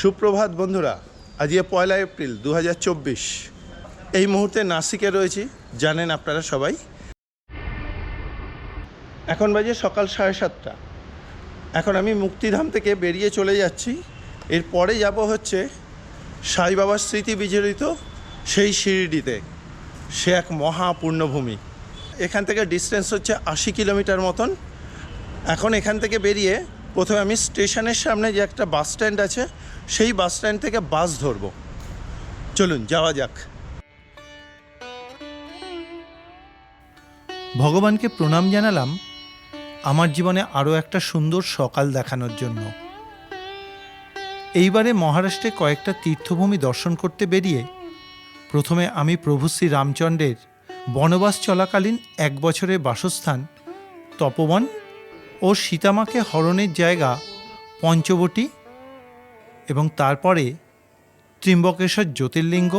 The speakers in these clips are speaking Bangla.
সুপ্রভাত বন্ধুরা আজকে পয়লা এপ্রিল দু হাজার চব্বিশ। এই মুহূর্তে নাসিকে রয়েছি, জানেন আপনারা সবাই। এখন বাজে সকাল সাড়ে সাতটা। এখন আমি মুক্তিধাম থেকে বেরিয়ে চলে যাচ্ছি। এরপরে যাব হচ্ছে সাই বাবার স্মৃতি বিজড়িত সেই শিরিডিতে। সে এক মহা পূর্ণভূমি। এখান থেকে ডিস্টেন্স হচ্ছে আশি কিলোমিটার মতন। এখন এখান থেকে বেরিয়ে প্রথমে আমি স্টেশনের সামনে যে একটা বাস স্ট্যান্ড আছে সেই বাস স্ট্যান্ড থেকে বাস ধরবো। চলুন, যাওয়া যাক। ভগবানকে প্রণাম জানালাম আমার জীবনে আরও একটা সুন্দর সকাল দেখানোর জন্য। এইবারে মহারাষ্ট্রে কয়েকটা তীর্থভূমি দর্শন করতে বেরিয়ে প্রথমে আমি প্রভু শ্রী রামচন্দ্রের বনবাস চলাকালীন এক বছরের বাসস্থান, তপবন ও সীতামাকে হরণের জায়গা পঞ্চবটী এবং তারপরে ত্রিম্বকেশ্বর জ্যোতির্লিঙ্গ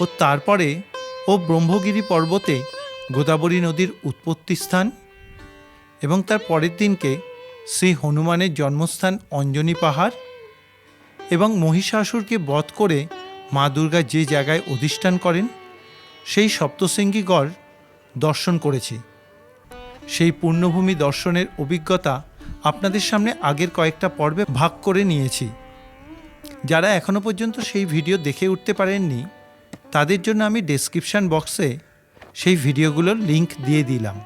ও তারপরে ও ব্রহ্মগিরি পর্বতে গোদাবরী নদীর উৎপত্তি স্থান এবং তার পরের দিনকে শ্রী হনুমানের জন্মস্থান অঞ্জনী পাহাড় এবং মহিষাসুরকে বধ করে মা দুর্গা যে জায়গায় অধিষ্ঠান করেন, সেই সপ্তশৃঙ্গীগড় দর্শন করেছি। সেই পূর্ণভূমি দর্শনের অভিজ্ঞতা আপনাদের সামনে আগের কয়েকটা পর্বে ভাগ করে নিয়েছি। যারা এখনও পর্যন্ত সেই ভিডিও দেখে উঠতে পারেননি, তাদের জন্য আমি ডেসক্রিপশন বক্সে সেই ভিডিওগুলোর লিংক দিয়ে দিলাম।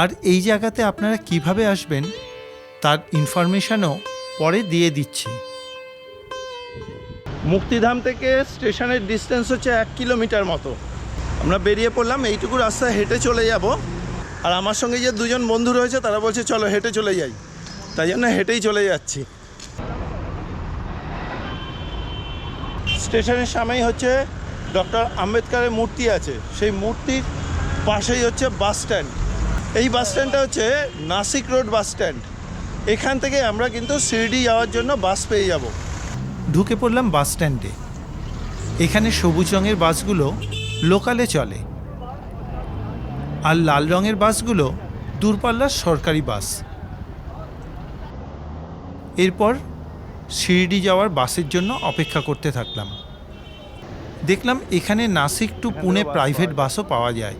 আর এই জায়গাতে আপনারা কীভাবে আসবেন, তার ইনফরমেশনও পরে দিয়ে দিচ্ছি। মুক্তিধাম থেকে স্টেশনের ডিস্টেন্স হচ্ছে এক কিলোমিটার মতো। আমরা বেরিয়ে পড়লাম, এইটুকু রাস্তা হেঁটে চলে যাব। আর আমার সঙ্গে যে দুজন বন্ধু রয়েছে, তারা বলছে, চলো, হেঁটে চলে যাই। তাই জন্য হেঁটেই চলে যাচ্ছি। স্টেশনের সামনেই হচ্ছে ডক্টর আম্বেদকারের মূর্তি আছে। সেই মূর্তির পাশেই হচ্ছে বাস স্ট্যান্ড। এই বাস স্ট্যান্ডটা হচ্ছে নাসিক রোড বাস স্ট্যান্ড। এখান থেকে আমরা কিন্তু শিরডি যাওয়ার জন্য বাস পেয়ে যাব। ঢুকে পড়লাম বাস স্ট্যান্ডে। এখানে সবুজ রঙের বাসগুলো লোকালে চলে। আর লাল রঙের বাসগুলো দূরপাল্লার সরকারি বাস। এরপর শিরডি যাওয়ার বাসের জন্য অপেক্ষা করতে থাকলাম। দেখলাম এখানে নাসিক টু পুনে প্রাইভেট বাসও পাওয়া যায়।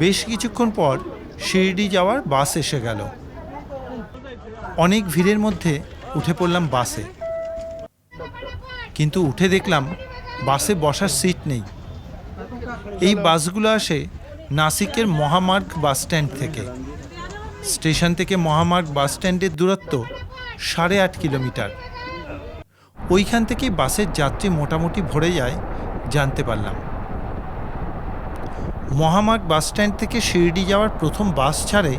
বেশ কিছুক্ষণ পর শিরডি যাওয়ার বাস এসে গেল। অনেক ভিড়ের মধ্যে উঠে পড়লাম বাসে। কিন্তু উঠে দেখলাম বাসে বসার সিট নেই। এই বাসগুলো আসে নাসিকের মহামার্গ বাস স্ট্যান্ড থেকে। স্টেশন থেকে মহামার্গ বাস স্ট্যান্ডের দূরত্ব সাড়ে আট কিলোমিটার। ওইখান থেকেই বাসের যাত্রী মোটামুটি ভরে যায়, জানতে পারলাম। মহামার্গ বাস স্ট্যান্ড থেকে শিরডি যাওয়ার প্রথম বাস ছাড়ে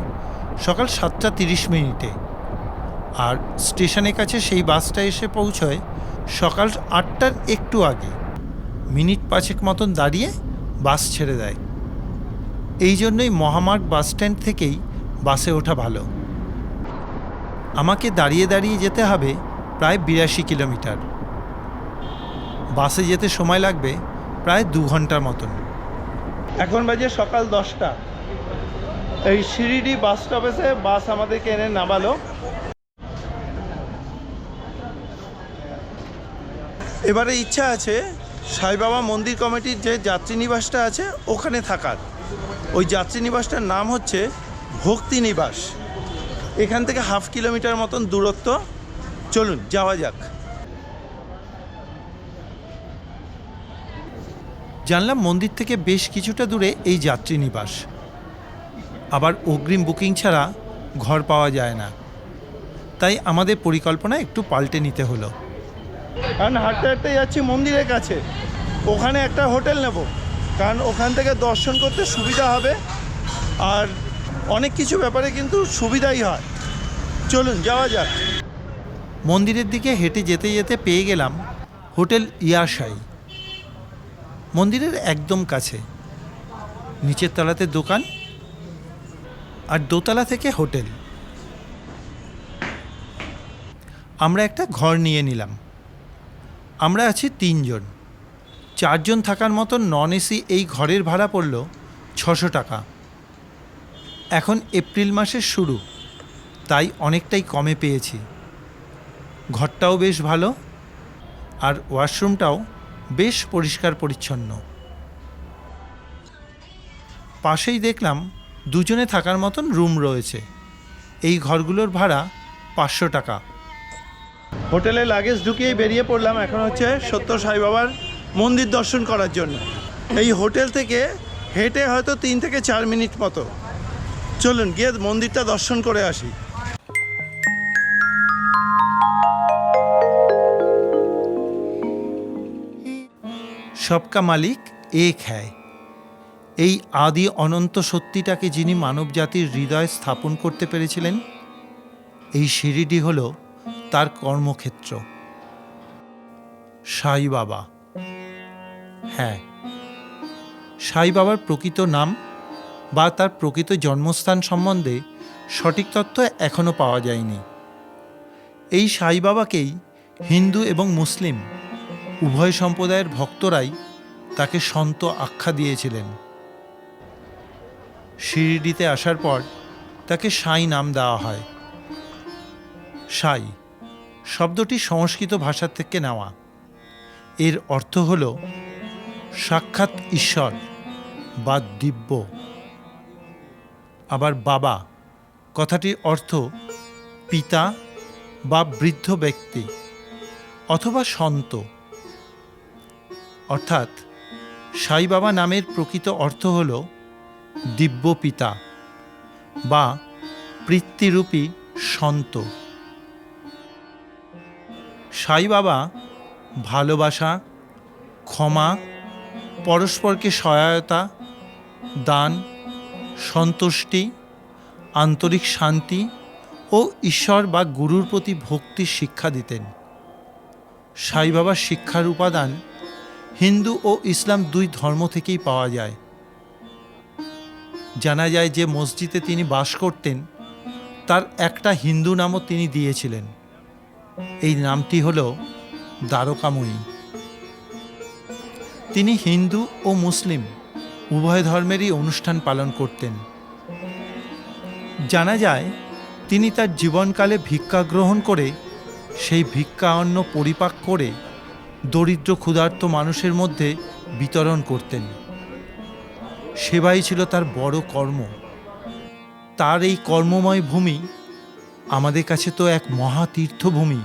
সকাল সাতটা তিরিশ মিনিটে। আর স্টেশনের কাছে সেই বাসটা এসে পৌঁছয় সকাল আটটার একটু আগে। মিনিট পাঁচেক মতন দাঁড়িয়ে বাস ছেড়ে দেয়। এই জন্যই মহামার্গ বাস স্ট্যান্ড থেকেই বাসে ওঠা ভালো। আমাকে দাঁড়িয়ে দাঁড়িয়ে যেতে হবে প্রায় বিরাশি কিলোমিটার। বাসে যেতে সময় লাগবে প্রায় দু ঘণ্টার মতন। এখন বাজে সকাল দশটা। এই শিরিডি বাস স্টপেজে বাস আমাদেরকে এনে নামালো। এবারে ইচ্ছা আছে সাই বাবা মন্দির কমিটির যে যাত্রী নিবাসটা আছে ওখানে থাকার। ওই যাত্রী নিবাসটার নাম হচ্ছে ভক্তি নিবাস। এখান থেকে হাফ কিলোমিটার মতন দূরত্ব। চলুন, যাওয়া যাক। জানলাম মন্দির থেকে বেশ কিছুটা দূরে এই যাত্রী নিবাস। আবার অগ্রিম বুকিং ছাড়া ঘর পাওয়া যায় না। তাই আমাদের পরিকল্পনা একটু পাল্টে নিতে হলো। কারণ হাঁটতে হাঁটতে যাচ্ছি মন্দিরের কাছে। ওখানে একটা হোটেল নেব। কারণ ওখান থেকে দর্শন করতে সুবিধা হবে। আর অনেক কিছু ব্যাপারে কিন্তু সুবিধাই হয়। চলুন, যাওয়া যাক। মন্দিরের দিকে হেঁটে যেতে যেতে পেয়ে গেলাম হোটেল ইয়াশাই। মন্দিরের একদম কাছে। নিচের তলাতে দোকান আর দোতলা থেকে হোটেল। আমরা একটা ঘর নিয়ে নিলাম। আমরা আছি তিনজন। চারজন থাকার মতন নন এসি এই ঘরের ভাড়া পড়ল ছশো টাকা। এখন এপ্রিল মাসের শুরু, তাই অনেকটাই কমে পেয়েছি। ঘরটাও বেশ ভালো আর ওয়াশরুমটাও বেশ পরিষ্কার পরিচ্ছন্ন। পাশেই দেখলাম দুজনে থাকার মতন রুম রয়েছে। এই ঘরগুলোর ভাড়া পাঁচশো টাকা। হোটেলে লাগেজ ঢুকিয়েই বেরিয়ে পড়লাম। এখন হচ্ছে সত্য সাই বাবার মন্দির দর্শন করার জন্য। এই হোটেল থেকে হেঁটে হয়তো তিন থেকে চার মিনিট মতো। চলুন, গিয়ে মন্দিরটা দর্শন করে আসি। সবকা মালিক এক হ্যায়। এই আদি অনন্ত সত্যিটাকে যিনি মানবজাতির হৃদয় স্থাপন করতে পেরেছিলেন, এই সিঁড়িটি হল তার কর্মক্ষেত্র। সাই বাবা। হ্যাঁ। সাই বাবার প্রকৃত নাম বা তার প্রকৃত জন্মস্থান সম্বন্ধে সঠিক তথ্য এখনও পাওয়া যায়নি। এই সাই বাবাকেই হিন্দু এবং মুসলিম উভয় সম্প্রদায়ের ভক্তরাই তাকে সন্ত আখ্যা দিয়েছিলেন। শিরডিতে আসার পর তাকে সাই নাম দেওয়া হয়। সাই শব্দটি সংস্কৃত ভাষা থেকে নেওয়া। এর অর্থ হল সাক্ষাৎ ঈশ্বর বা দিব্য। আবার বাবা, কথাটির অর্থ পিতা বা বৃদ্ধ ব্যক্তি অথবা সন্ত। অর্থাৎ সাই বাবা নামের প্রকৃত অর্থ হল দিব্য পিতা বা পৃথ্বীরূপী সন্ত। সাই বাবা ভালোবাসা, ক্ষমা পরস্পরকে সহায়তা, দান, সন্তুষ্টি, আন্তরিক শান্তি ও ঈশ্বর বা গুরুর প্রতি ভক্তির শিক্ষা দিতেন। সাই বাবার শিক্ষার উপাদান হিন্দু ও ইসলাম দুই ধর্ম থেকেই পাওয়া যায়। জানা যায় যে মসজিদে তিনি বাস করতেন, তার একটা হিন্দু নামও তিনি দিয়েছিলেন। এই নামটি হল দ্বারকাময়ী। তিনি হিন্দু ও মুসলিম, উভয় ধর্মেরই অনুষ্ঠান পালন করতেন। জানা যায়, তিনি তার জীবনকালে ভিক্ষা গ্রহণ করে সেই ভিক্ষা অন্ন পরিপাক করে দরিদ্র ক্ষুধার্ত মানুষের মধ্যে বিতরণ করতেন। সেবাই ছিল তার বড় কর্ম। তার এই কর্মময় ভূমি আমাদের কাছে তো এক মহাতীর্থভূমি।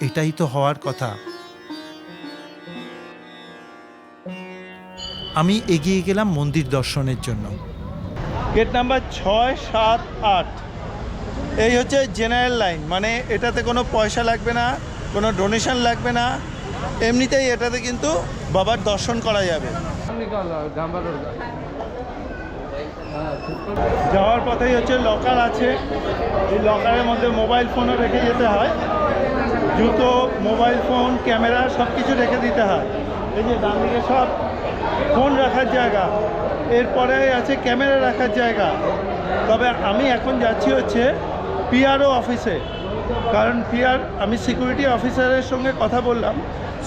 এটাই তো হওয়ার কথা। আমি এগিয়ে গেলাম মন্দির দর্শনের জন্য। গেট নাম্বার ছয় সাত আট। এই হচ্ছে জেনারেল লাইন মানে এটাতে কোনো পয়সা লাগবে না, কোনো ডোনেশন লাগবে না, এমনিতেই এটাতে কিন্তু বাবার দর্শন করা যাবে। যাওয়ার পথেই হচ্ছে লকার আছে। এই লকারের মধ্যে মোবাইল ফোনও রেখে যেতে হয়। জুতো মোবাইল ফোন ক্যামেরা সব কিছু রেখে দিতে হয়। এই যে ডান দিকে সব ফোন রাখার জায়গা। এরপরে আছে ক্যামেরা রাখার জায়গা। তবে আমি এখন যাচ্ছি হচ্ছে পিআরও অফিসে। কারণ পিআর, আমি সিকিউরিটি অফিসারের সঙ্গে কথা বললাম।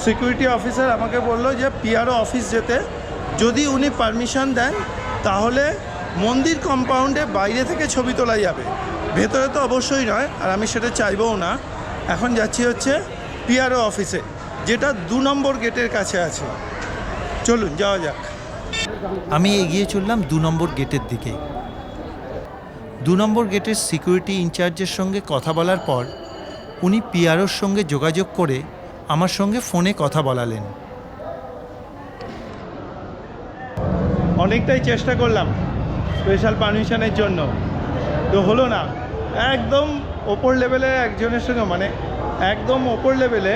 সিকিউরিটি অফিসার আমাকে বলল যে পিআরও অফিস যেতে, যদি উনি পারমিশন দেন, তাহলে মন্দির কম্পাউন্ডে বাইরে থেকে ছবি তোলা যাবে। ভেতরে তো অবশ্যই নয়, আর আমি সেটা চাইবও না। এখন যাচ্ছি হচ্ছে পিআরও অফিসে। যেটা দু নম্বর গেটের কাছে আছে। চলুন যাওয়া যাক। আমি এগিয়ে চললাম দু নম্বর গেটের দিকে। দু নম্বর গেটের সিকিউরিটি ইনচার্জের সঙ্গে কথা বলার পর উনি পিআরওর সঙ্গে যোগাযোগ করে আমার সঙ্গে ফোনে কথা বলালেন। অনেকটাই চেষ্টা করলাম স্পেশাল পারমিশনের জন্য। তো হলো না একদম ওপর লেভেলে একজনের সঙ্গে মানে একদম ওপর লেভেলে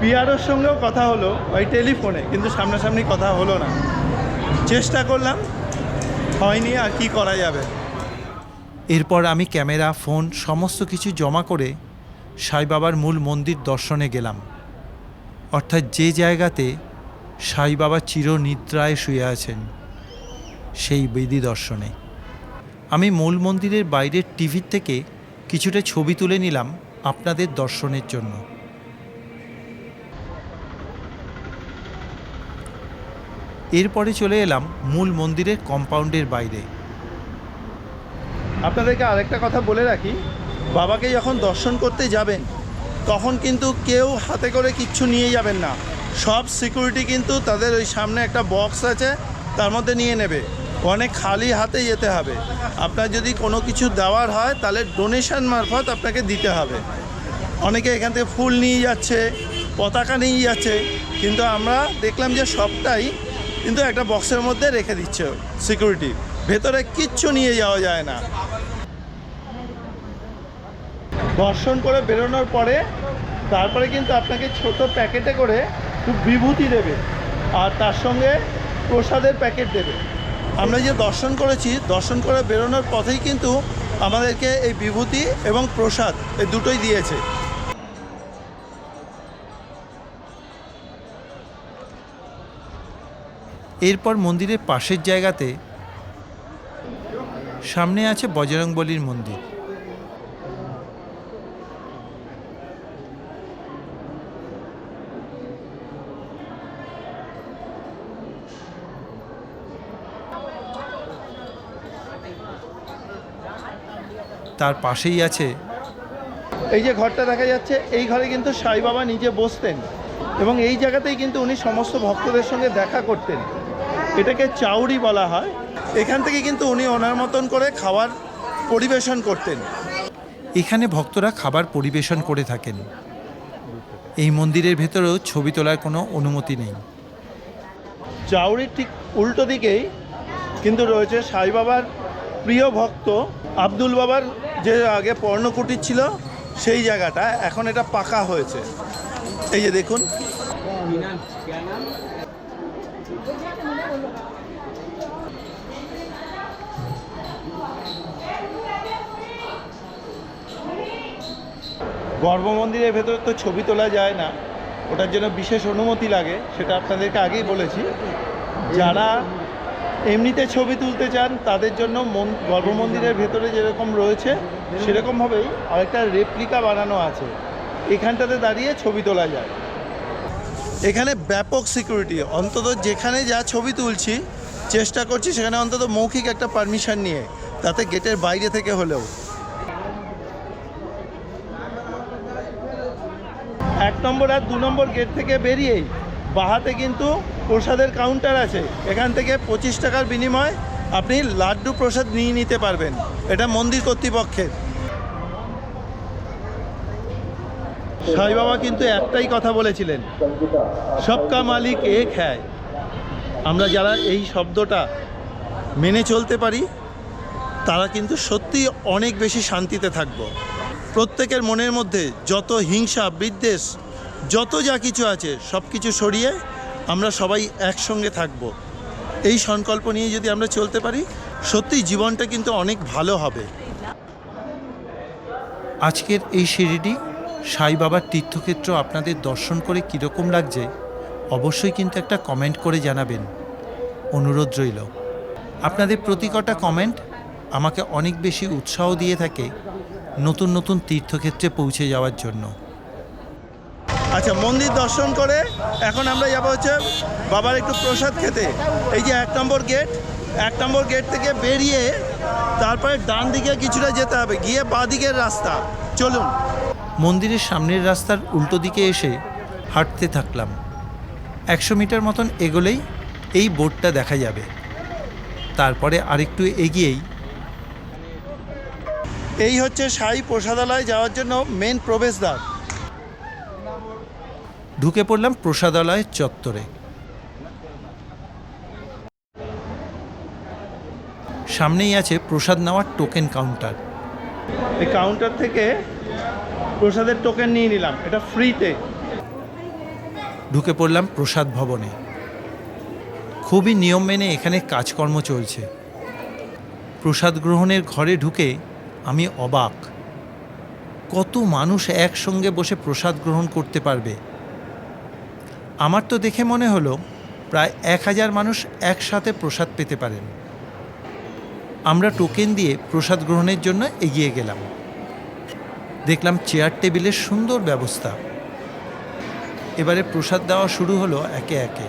পিআরওর সঙ্গেও কথা হলো, ওই টেলিফোনে, কিন্তু সামনাসামনি কথা হলো না। চেষ্টা করলাম, হয়নি আর কি করা যাবে। এরপর আমি ক্যামেরা, ফোন, সমস্ত কিছু জমা করে সাই বাবার মূল মন্দির দর্শনে গেলাম। অর্থাৎ যে জায়গাতে সাই বাবা চিরনিদ্রায় শুয়ে আছেন, সেই বেদি দর্শনে। আমি মূল মন্দিরের বাইরের টিভির থেকে কিছুটা ছবি তুলে নিলাম আপনাদের দর্শনের জন্য। এরপরে চলে এলাম মূল মন্দিরের কম্পাউন্ডের বাইরে। আপনাদেরকে আরেকটা কথা বলে রাখি, বাবাকে যখন দর্শন করতে যাবেন, তখন কিন্তু কেউ হাতে করে কিচ্ছু নিয়ে যাবেন না। সব সিকিউরিটি কিন্তু তাদের ওই সামনে একটা বক্স আছে, তার মধ্যে নিয়ে নেবে। অনেক খালি হাতে যেতে হবে। আপনার যদি কোনো কিছু দেওয়ার হয়, তাহলে ডোনেশন মারফত আপনাকে দিতে হবে। অনেকে এখান থেকে ফুল নিয়ে যাচ্ছে, পতাকা নিয়ে যাচ্ছে, কিন্তু আমরা দেখলাম যে সবটাই কিন্তু একটা বক্সের মধ্যে রেখে দিচ্ছে সিকিউরিটি। ভেতরে কিচ্ছু নিয়ে যাওয়া যায় না। দর্শন করে বেরোনোর পরে তারপরে কিন্তু আপনাকে ছোট প্যাকেটে করে বিভূতি দেবে আর তার সঙ্গে প্রসাদের প্যাকেট দেবে। আমরা যে দর্শন করেছি, দর্শন করে বেরোনোর পথেই কিন্তু আমাদেরকে এই বিভূতি এবং প্রসাদ এই দুটোই দিয়েছে। এরপর মন্দিরের পাশের জায়গাতে সামনে আছে বজরংবলীর মন্দির। তার পাশেই আছে এই যে ঘরটা দেখা যাচ্ছে, এই ঘরে কিন্তু সাই বাবা নিজে বসতেন এবং এই জায়গাতেই কিন্তু উনি সমস্ত ভক্তদের সঙ্গে দেখা করতেন। এটাকে চাউরি বলা হয়। এখান থেকে কিন্তু উনি ওনার মতন করে খাবার পরিবেশন করতেন। এখানে ভক্তরা খাবার পরিবেশন করে থাকেন। এই মন্দিরের ভেতরেও ছবি তোলার কোনো অনুমতি নেই। চাউরির ঠিক উল্টো দিকেই কিন্তু রয়েছে সাই বাবার প্রিয় ভক্ত আব্দুল বাবার যে আগে পর্ণকুটির ছিল সেই জায়গাটা। এখন এটা পাকা হয়েছে। এই যে দেখুন। গর্ভমন্দিরের ভেতরে তো ছবি তোলা যায় না। ওটার জন্য বিশেষ অনুমতি লাগে, সেটা আপনাদেরকে আগেই বলেছি। যারা এমনিতে ছবি তুলতে চান, তাদের জন্য মন, গর্ভমন্দিরের ভেতরে যেরকম রয়েছে, সেরকমভাবেই আরেকটা রেপ্লিকা বানানো আছে। এখানটাতে দাঁড়িয়ে ছবি তোলা যায়। এখানে ব্যাপক সিকিউরিটি অন্তত যেখানে যা ছবি তুলছি, চেষ্টা করছি সেখানে অন্তত মৌখিক একটা পারমিশন নিয়ে, তাতে গেটের বাইরে থেকে হলেও। এক নম্বর আর দু নম্বর গেট থেকে বেরিয়েই বাহাতে কিন্তু প্রসাদের কাউন্টার আছে। এখান থেকে পঁচিশ টাকার বিনিময়ে আপনি লাড্ডু প্রসাদ নিয়ে নিতে পারবেন। এটা মন্দির কর্তৃপক্ষের। সাই বাবা কিন্তু একটাই কথা বলেছিলেন সবকা মালিক এক হ্যায়। আমরা যারা এই শব্দটা মেনে চলতে পারি তারা কিন্তু সত্যি অনেক বেশি শান্তিতে থাকব। প্রত্যেকের মনের মধ্যে যত হিংসা বিদ্বেষ যত যা কিছু আছে সব কিছু সরিয়ে আমরা সবাই একসঙ্গে থাকব। এই সংকল্প নিয়ে যদি আমরা চলতে পারি সত্যি জীবনটা কিন্তু অনেক ভালো হবে। আজকের এই সিঁড়িটি সাই বাবার তীর্থক্ষেত্র আপনাদের দর্শন করে কীরকম লাগছে, অবশ্যই কিন্তু একটা কমেন্ট করে জানাবেন। অনুরোধ রইল। আপনাদের প্রতি কটা কমেন্ট আমাকে অনেক বেশি উৎসাহ দিয়ে থাকে নতুন নতুন তীর্থক্ষেত্রে পৌঁছে যাওয়ার জন্য। আচ্ছা মন্দির দর্শন করে এখন আমরা যাব হচ্ছে বাবার একটু প্রসাদ খেতে। এই যে এক নম্বর গেট এক নম্বর গেট থেকে বেরিয়ে তারপরে ডান দিকে কিছুটা যেতে হবে, গিয়ে বাঁ দিকের রাস্তা। চলুন। মন্দিরের সামনের রাস্তার উল্টো দিকে এসে হাঁটতে থাকলাম। একশো মিটার মতন এগোলেই এই বোর্ডটা দেখা যাবে। তারপরে আরেকটু এগিয়েই এই হচ্ছে সাই প্রসাদালয় যাওয়ার জন্য মেন প্রবেশদ্বার। ঢুকে পড়লাম প্রসাদালয়ের চত্বরে। সামনেই আছে প্রসাদ নেওয়ার টোকেন কাউন্টার এই কাউন্টার থেকে প্রসাদের টোকেন নিয়ে নিলাম, এটা ফ্রিতে ঢুকে পড়লাম প্রসাদ ভবনে। খুবই নিয়ম মেনে এখানে কাজকর্ম চলছে। প্রসাদ গ্রহণের ঘরে ঢুকে আমি অবাক। কত মানুষ একসঙ্গে বসে প্রসাদ গ্রহণ করতে পারবে? আমার তো দেখে মনে হলো প্রায় এক হাজার মানুষ একসাথে প্রসাদ পেতে পারেন। আমরা টোকেন দিয়ে প্রসাদ গ্রহণের জন্য এগিয়ে গেলাম। দেখলাম চেয়ার টেবিলের সুন্দর ব্যবস্থা। এবারে প্রসাদ দেওয়া শুরু হলো একে একে।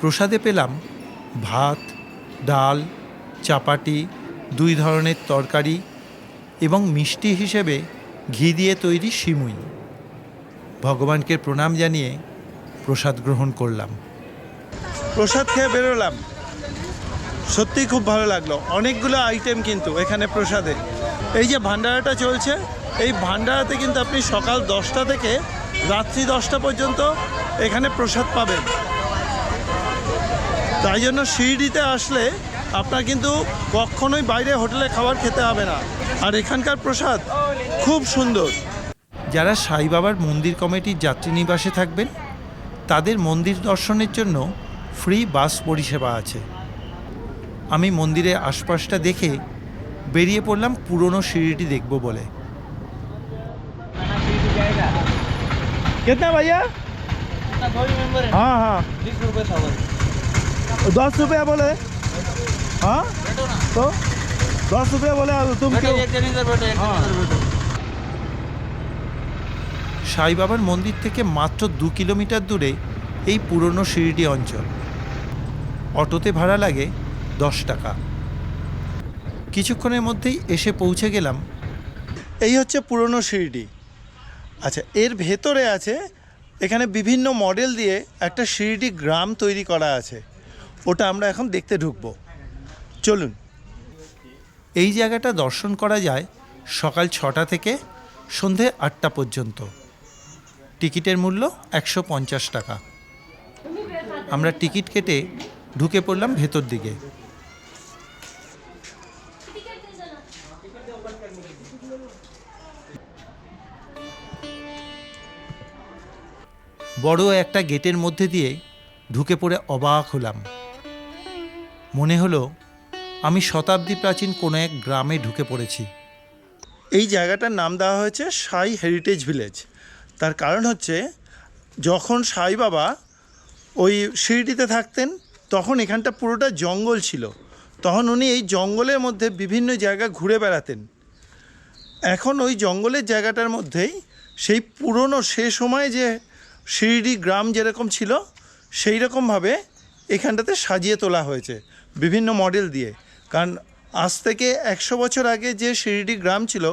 প্রসাদে পেলাম ভাত, ডাল, চাপাটি, দুই ধরনের তরকারি এবং মিষ্টি হিসেবে ঘি দিয়ে তৈরি সিমুই। ভগবানকে প্রণাম জানিয়ে প্রসাদ গ্রহণ করলাম। প্রসাদ খেয়ে বেরোলাম। সত্যিই খুব ভালো লাগল। অনেকগুলো আইটেম কিন্তু এখানে প্রসাদে। এই যে ভান্ডারাটা চলছে, এই ভান্ডারাতে কিন্তু আপনি সকাল দশটা থেকে রাত্রি দশটা পর্যন্ত এখানে প্রসাদ পাবেন। তাই জন্য শিরডিতে আসলে আপনার কিন্তু কখনোই বাইরে হোটেলে খাবার খেতে হবে না। আর এখানকার প্রসাদ খুব সুন্দর। যারা সাই বাবার মন্দির কমিটির যাত্রীনিবাসে থাকবেন, তাদের মন্দির দর্শনের জন্য ফ্রি বাস পরিষেবা আছে। আমি মন্দিরের আশপাশটা দেখে বেরিয়ে পড়লাম পুরনো সিঁড়িটি দেখব বলে कितना भैया दो ही मेंबर है हाँ हाँ बीस रुपए सवारी दस रुपया बोले हाँ बैठो ना तो दस रुपया बोले अब तुम बैठो क्यों एक जन इधर बैठो एक जन इधर बैठो সাই বাবার মন্দির থেকে মাত্র দু কিলোমিটার দূরে এই পুরনো সিঁড়িটি অঞ্চল অটোতে ভাড়া লাগে দশ টাকা। কিছুক্ষণের মধ্যেই এসে পৌঁছে গেলাম। এই হচ্ছে পুরনো সিঁড়িটি আচ্ছা এর ভেতরে আছে এখানে বিভিন্ন মডেল দিয়ে একটা সিঁড়িটি গ্রাম তৈরি করা আছে। ওটা আমরা এখন দেখতে ঢুকবো। চলুন। এই জায়গাটা দর্শন করা যায় সকাল ছটা থেকে সন্ধে আটটা পর্যন্ত। টিকিটের মূল্য একশো পঞ্চাশ টাকা। আমরা টিকিট কেটে ঢুকে পড়লাম ভেতর দিকে। বড় একটা গেটের মধ্যে দিয়ে ঢুকে পড়ে অবাক হলাম। মনে হলো, আমি শতাব্দী প্রাচীন কোনো এক গ্রামে ঢুকে পড়েছি। এই জায়গাটার নাম দেওয়া হয়েছে সাই হেরিটেজ ভিলেজ। তার কারণ হচ্ছে, যখন সাই বাবা ওই সিঁড়িটিতে থাকতেন, তখন এখানটা পুরোটা জঙ্গল ছিল। তখন উনি এই জঙ্গলের মধ্যে বিভিন্ন জায়গা ঘুরে বেড়াতেন। এখন ওই জঙ্গলের জায়গাটার মধ্যেই সেই পুরনো সে সময় যে শিরডি গ্রাম যেরকম ছিল সেই রকমভাবে এখানটাতে সাজিয়ে তোলা হয়েছে, বিভিন্ন মডেল দিয়ে। কারণ আজ থেকে একশো বছর আগে যে শিরডি গ্রাম ছিল,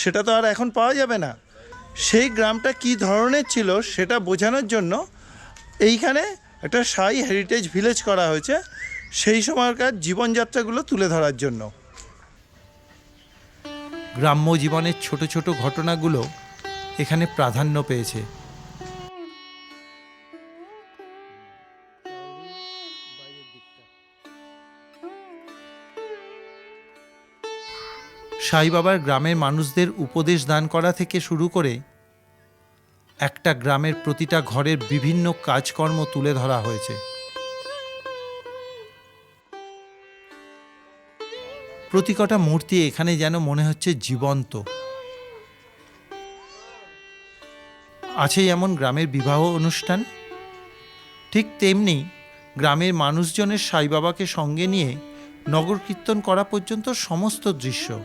সেটা তো আর এখন পাওয়া যাবে না। সেই গ্রামটা কী ধরনের ছিল, সেটা বোঝানোর জন্য এইখানে একটা সাই হেরিটেজ ভিলেজ করা হয়েছে, সেই সময়কার জীবনযাত্রাগুলো তুলে ধরার জন্য। গ্রাম্য জীবনের ছোট ছোট ঘটনাগুলো এখানে প্রাধান্য পেয়েছে। সাই বাবার গ্রামের মানুষদের উপদেশ দান করা থেকে শুরু করে একটা গ্রামের প্রতিটা ঘরের বিভিন্ন কাজকর্ম তুলে ধরা হয়েছে। প্রতিকটা মূর্তি এখানে যেন মনে হচ্ছে জীবন্ত। আছে যেমন গ্রামের বিবাহ অনুষ্ঠান। ঠিক তেমনি গ্রামের মানুষজনের সাই বাবাকে সঙ্গে নিয়ে নগর কীর্তন করা পর্যন্ত সমস্ত দৃশ্য।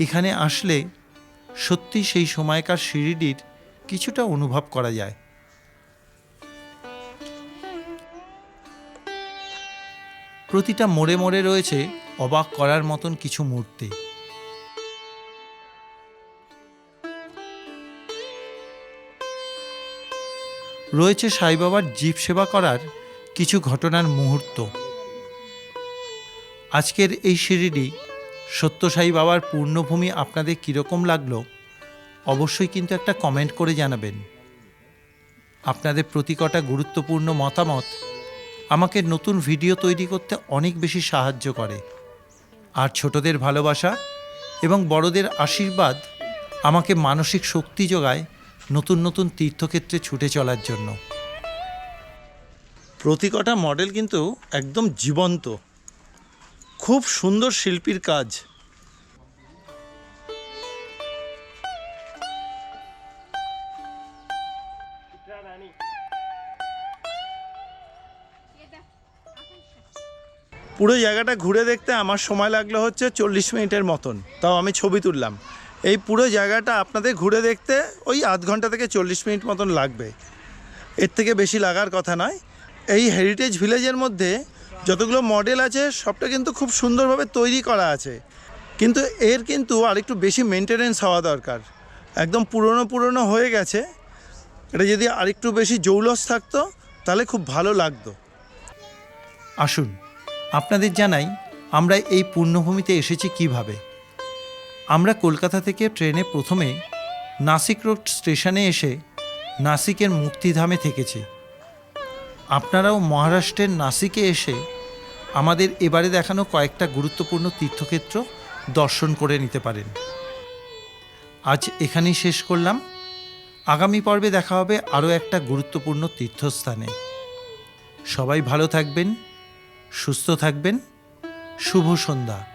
এখানে আসলে সত্যি সেই সময়কার সিঁড়িটির কিছুটা অনুভব করা যায়। প্রতিটা মোড়ে মোড়ে রয়েছে অবাক করার মতন কিছু মূর্তি। রয়েছে সাইবাবার জীব সেবা করার কিছু ঘটনার মুহূর্ত। আজকের এই সিঁড়িটি সত্যসাই বাবার পূর্ণভূমি আপনাদের কীরকম লাগল, অবশ্যই কিন্তু একটা কমেন্ট করে জানাবেন। আপনাদের প্রতি কটা গুরুত্বপূর্ণ মতামত আমাকে নতুন ভিডিও তৈরি করতে অনেক বেশি সাহায্য করে। আর ছোটদের ভালোবাসা এবং বড়দের আশীর্বাদ আমাকে মানসিক শক্তি যোগায় নতুন নতুন তীর্থক্ষেত্রে ছুটে চলার জন্য। প্রতিকটা মডেল কিন্তু একদম জীবন্ত। খুব সুন্দর শিল্পীর কাজ। পুরো জায়গাটা ঘুরে দেখতে আমার সময় লাগল হচ্ছে চল্লিশ মিনিটের মতন। তাও আমি ছবি তুললাম। এই পুরো জায়গাটা আপনাদের ঘুরে দেখতে ওই আধ ঘণ্টা থেকে চল্লিশ মিনিট মতন লাগবে। এর থেকে বেশি লাগার কথা নয়। এই হেরিটেজ ভিলেজের মধ্যে যতগুলো মডেল আছে, সবটা কিন্তু খুব সুন্দরভাবে তৈরি করা আছে। কিন্তু এর কিন্তু আরেকটু বেশি মেনটেনেন্স হওয়া দরকার। একদম পুরনো পুরনো হয়ে গেছে। এটা যদি আরেকটু বেশি জৌলস থাকতো, তাহলে খুব ভালো লাগতো। আসুন, আপনাদের জানাই আমরা এই পূর্ণভূমিতে এসেছি কীভাবে। আমরা কলকাতা থেকে ট্রেনে প্রথমে নাসিক রোড স্টেশনে এসে নাসিকের মুক্তিধামে থেকেছি। আপনারাও মহারাষ্ট্রের নাসিকে এসে আমাদের এবারে দেখানো কয়েকটা গুরুত্বপূর্ণ তীর্থক্ষেত্র দর্শন করে নিতে পারেন। আজ এখানেই শেষ করলাম। আগামী পর্বে দেখা হবে আরও একটা গুরুত্বপূর্ণ তীর্থস্থানে। সবাই ভালো থাকবেন, সুস্থ থাকবেন। শুভ সন্ধ্যা।